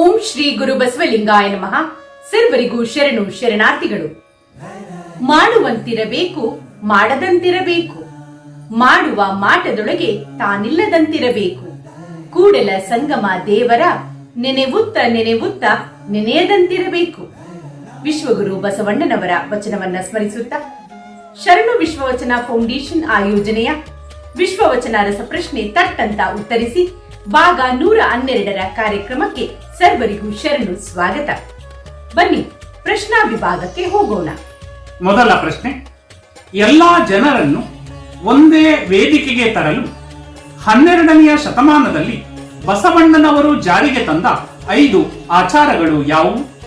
ಓಂ ಶ್ರೀ ಗುರು ಬಸವಲಿಂಗಾಯ ನಮಃ. ಸರ್ವರಿಗೂ ಶರಣು ಶರಣಾರ್ಥಿಗಳು. ಮಾಡುವಂತಿರಬೇಕು, ಮಾಡದಂತಿರಬೇಕು. ಮಾಡುವ ಮಾಟದೊಳಗೆ ತಾನಿಲ್ಲದಂತಿರಬೇಕು. ಕೂಡಲ ಸಂಗಮ ದೇವರ ನೆನೆವುತ್ತ ನೆನೆವುತ್ತ ನೆನೆಯದಂತಿರಬೇಕು. ವಿಶ್ವಗುರು ಬಸವಣ್ಣನವರ ವಚನವನ್ನ ಸ್ಮರಿಸುತ್ತ, ಶರಣು ವಿಶ್ವವಚನ ಫೌಂಡೇಶನ್ ಆಯೋಜನೆಯ ವಿಶ್ವವಚನ ರಸಪ್ರಶ್ನೆ ತಟ್ಟಂತ ಉತ್ತರಿಸಿ ಭಾಗ ನೂರ ಹನ್ನೆರಡರ ಕಾರ್ಯಕ್ರಮಕ್ಕೆ ಸರ್ವರಿಗೂ ಶರಣು ಸ್ವಾಗತ. ಬನ್ನಿ, ಪ್ರಶ್ನಾ ವಿಭಾಗಕ್ಕೆ ಹೋಗೋಣ. ಮೊದಲ ಪ್ರಶ್ನೆ, ಎಲ್ಲಾ ಜನರನ್ನು ಒಂದೇ ವೇದಿಕೆಗೆ ತರಲು ಹನ್ನೆರಡನೆಯ ಶತಮಾನದಲ್ಲಿ ಬಸವಣ್ಣನವರು ಜಾರಿಗೆ ತಂದ ಐದು ಆಚಾರಗಳು ಯಾವುವು?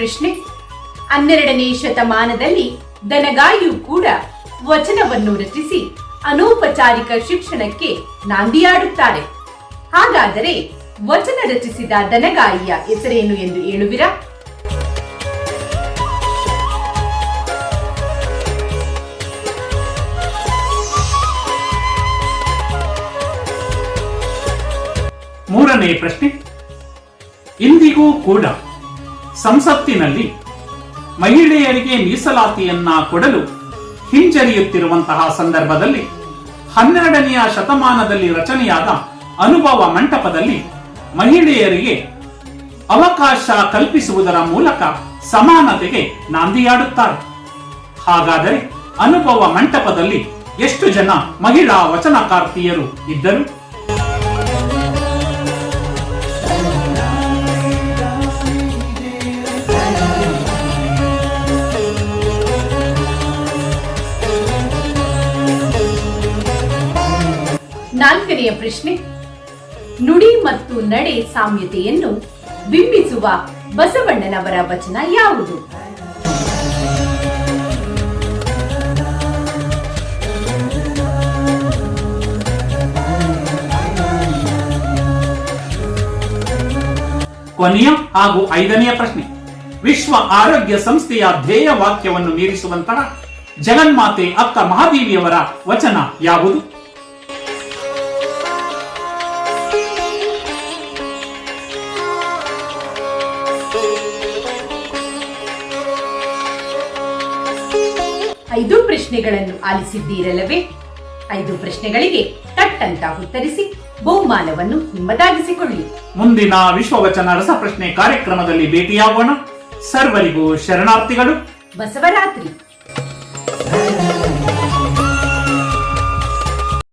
ಪ್ರಶ್ನೆ. ಹನ್ನೆರಡನೇ ಶತಮಾನದಲ್ಲಿ ದನಗಾಯು ಕೂಡ ವಚನವನ್ನು ರಚಿಸಿ ಅನೌಪಚಾರಿಕ ಶಿಕ್ಷಣಕ್ಕೆ ನಾಂದಿಯಾಡುತ್ತಾರೆ. ಹಾಗಾದರೆ ವಚನ ರಚಿಸಿದ ದನಗಾಯಿಯ ಹೆಸರೇನು ಎಂದು ಹೇಳುವಿರಾ? ಮೂರನೇ ಪ್ರಶ್ನೆ. ಇಂದಿಗೂ ಕೂಡ ಸಂಸತ್ತಿನಲ್ಲಿ ಮಹಿಳೆಯರಿಗೆ ಮೀಸಲಾತಿಯನ್ನ ಕೊಡಲು ಹಿಂಜರಿಯುತ್ತಿರುವಂತಹ ಸಂದರ್ಭದಲ್ಲಿ ಹನ್ನೆರಡನೆಯ ಶತಮಾನದಲ್ಲಿ ರಚನೆಯಾದ ಅನುಭವ ಮಂಟಪದಲ್ಲಿ ಮಹಿಳೆಯರಿಗೆ ಅವಕಾಶ ಕಲ್ಪಿಸುವುದರ ಮೂಲಕ ಸಮಾನತೆಗೆ ನಾಂದಿಯಾಡುತ್ತಾರೆ. ಹಾಗಾದರೆ ಅನುಭವ ಮಂಟಪದಲ್ಲಿ ಎಷ್ಟು ಜನ ಮಹಿಳಾ ವಚನಕಾರ್ತಿಯರು ಇದ್ದರು? ನಾಲ್ಕನೆಯ ಪ್ರಶ್ನೆ. ನುಡಿ ಮತ್ತು ನಡೆ ಸಾಮ್ಯತೆಯನ್ನು ಬಿಂಬಿಸುವ ಬಸವಣ್ಣನವರ ವಚನ ಯಾವುದು? ಕೊನೆಯ ಹಾಗೂ ಐದನೆಯ ಪ್ರಶ್ನೆ. ವಿಶ್ವ ಆರೋಗ್ಯ ಸಂಸ್ಥೆಯ ಧ್ಯೇಯ ವಾಕ್ಯವನ್ನು ಮೀರಿಸುವಂತಹ ಜಗನ್ಮಾತೆ ಅಕ್ಕ ಮಹಾದೇವಿಯವರ ವಚನ ಯಾವುದು? ಐದು ಪ್ರಶ್ನೆಗಳನ್ನು ಆಲಿಸಿದ್ದೀರಲ್ಲವೇ? ಐದು ಪ್ರಶ್ನೆಗಳಿಗೆ ತಟ್ಟಂತ ಉತ್ತರಿಸಿ ಬಹುಮಾನವನ್ನು ನಿಮ್ಮದಾಗಿಸಿಕೊಳ್ಳಿ ಮುಂದಿನ ವಿಶ್ವವಚನ ರಸಪ್ರಶ್ನೆ ಕಾರ್ಯಕ್ರಮದಲ್ಲಿ ಭೇಟಿಯಾಗೋಣ. ಸರ್ವರಿಗೂ ಶರಣಾರ್ಥಿಗಳು. ಬಸವರಾತ್ರಿ.